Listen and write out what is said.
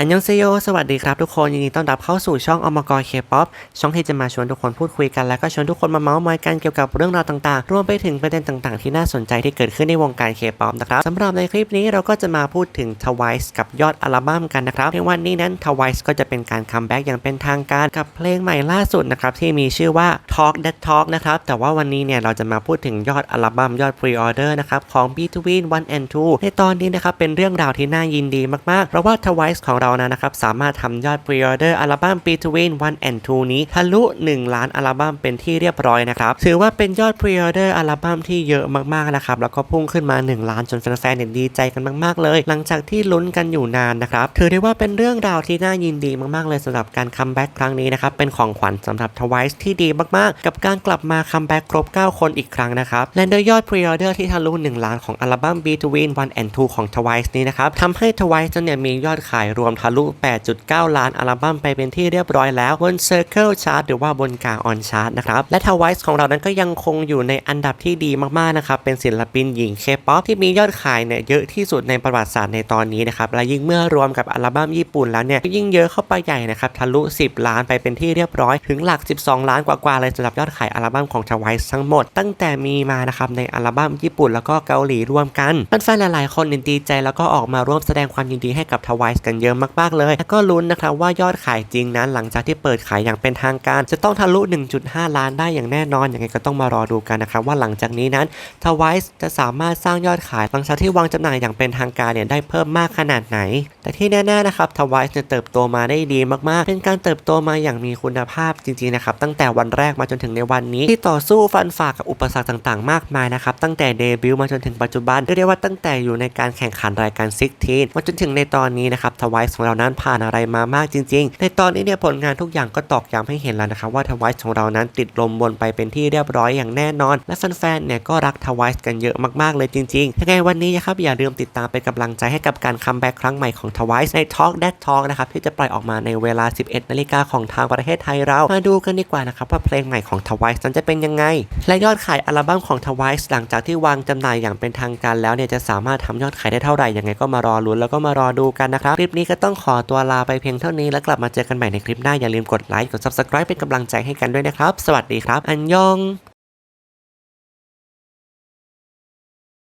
อันยองเซโย สวัสดีครับทุกคน ยินดีต้อนรับเข้าสู่ช่องอมกรเคป๊อปช่องที่จะมาชวนทุกคนพูดคุยกัน และก็ชวนทุกคนมาเมาส์มอยกันเกี่ยวกับเรื่องราวต่างๆ รวมไปถึงประเด็นต่างๆ ที่น่าสนใจที่เกิดขึ้นในวงการเคป๊อปนะครับสำหรับในคลิปนี้เราก็จะมาพูดถึง Twice กับยอดอัลบั้มกันนะครับ ในวันนี้นั้น Twice ก็จะเป็นการคัมแบ็กอย่างเป็นทางการกับเพลงใหม่ล่าสุดนะครับที่มีชื่อว่า Talk That Talk นะครับแต่ว่าวันนี้เนี่ยเราจะมาพูดถึงยอดอัลบั้มยอด Pre-order นะครับของ Between 1 and 2 ในตอนนี้นะครับเป็นเรื่องราวที่น่ายินดีมากๆเพราะว่า Twice ของเรานะนะครับสามารถทำยอด Pre-order อัลบั้ม Between 1 and 2 นี้ทะลุ 1 ล้านอัลบั้มเป็นที่เรียบร้อยนะครับถือว่าเป็นยอด Pre-order อัลบั้มที่เยอะมากๆนะครับแล้วก็พุ่งขึ้นมา 1 ล้านจนแฟนๆเนี่ยดีใจกันมากๆเลย หลังจากที่ลุ้นกันอยู่นานนะครับถือได้ว่าเป็นเรื่องราวที่น่ายินดีมากๆเลยสำหรับการคัมแบ็กครั้งนี้นะครับเป็นของขวัญสำหรับ Twice ที่ดีมากๆ กับการกลับมาคัมแบ็กครบ 9 คนอีกครั้งนะครับและโดยยอด Pre-order ที่ทะลุ 1 ล้านของอัลบั้ม Between 1 and 2 ของ Twice นี้นะครับทำให้ Twice เนี่ยมียอดขายรวมทะลุ 8.9 ล้านอัลบั้มไปเป็นที่เรียบร้อยแล้วบน Circle Chart หรือว่าบนกาออนชาร์ตนะครับ และ Twice ของเรานั้นก็ยังคงอยู่ในอันดับที่ดีมากๆนะครับ เป็นศิลปินหญิง K-pop ที่มียอดขายเนี่ยเยอะที่สุดในประวัติศาสตร์ในตอนนี้นะครับ และยิ่งเมื่อรวมกับอัลบั้มญี่ปุ่นแล้วเนี่ยยิ่งเยอะเข้าไปใหญ่นะครับ ทะลุ 10 ล้านไปเป็นที่เรียบร้อย ถึงหลัก 12 ล้านกว่าๆเลยสำหรับยอดขายอัลบั้มของ Twice ทั้งหมด ตั้งแต่มีมานะครับในอัลบั้มญี่ปุ่นแล้วก็เกาหลีรวมกันแฟนๆหลายๆคนดีใจแล้วก็ออกมาร่วมแสดงความยินดีให้กับ Twice กันเยอะมากๆเลยแล้วก็ลุ้นนะครับว่ายอดขายจริงนั้น หลังจากที่เปิดขายอย่างเป็นทางการ จะต้องทะลุ 1.5 ล้านได้อย่างแน่นอนยังไงก็ต้องมารอดูกันนะครับว่าหลังจากนี้นั้น Twice จะสามารถสร้างยอดขายหลังจากที่วางจำหน่ายอย่างเป็นทางการเนี่ยได้เพิ่มมากขนาดไหน แต่ที่แน่ๆนะครับ Twice เนี่ยเติบโตมาได้ดีมากๆ เป็นการเติบโตมาอย่างมีคุณภาพจริงๆนะครับตั้งแต่วันแรกมาจนถึงในวันนี้ ที่ต่อสู้ฟันฝ่ากับอุปสรรคต่างๆ มากมายนะครับตั้งแต่เดบิวต์มาจนถึงปัจจุบันเรียกได้ว่าตั้งแต่อยู่ในการแข่งขันรายการ16มาจนถึงในตอนนี้นะครับ Twice ของเรานั้นผ่านอะไรมามากจริง ๆ ในตอนนี้เนี่ยผลงานทุกอย่างก็ตอกย้ำให้เห็นแล้วนะครับว่า Twice ของเรานั้นติดลมบนไปเป็นที่เรียบร้อยอย่างแน่นอน และแฟนๆเนี่ยก็รัก Twice กันเยอะมากๆเลยจริงๆยังไงวันนี้นะครับอย่าลืมติดตามเป็นกำลังใจให้กับการคัมแบ็กครั้งใหม่ของ Twice ใน Talk That Talk นะครับที่จะปล่อยออกมาในเวลา 11นาฬิกาของทางประเทศไทยเรามาดูกันดีกว่านะครับว่าเพลงใหม่ของ Twice นั้นจะเป็นยังไง และยอดขายอัลบั้มของ Twice หลังจากที่วางจำหน่ายอย่างเป็นทางการแล้วเนี่ยจะสามารถทำยอดขายได้เท่าไหร่ยังไงก็มารอลุ้นแล้วก็มารอดูกันนะครับคลิปนี้ก็ต้องขอตัวลาไปเพียงเท่านี้แล้วกลับมาเจอกันใหม่ในคลิปหน้าอย่าลืมกดไลค์กด Subscribe เป็นกำลังใจให้กันด้วยนะครับ สวัสดีครับ อันยอง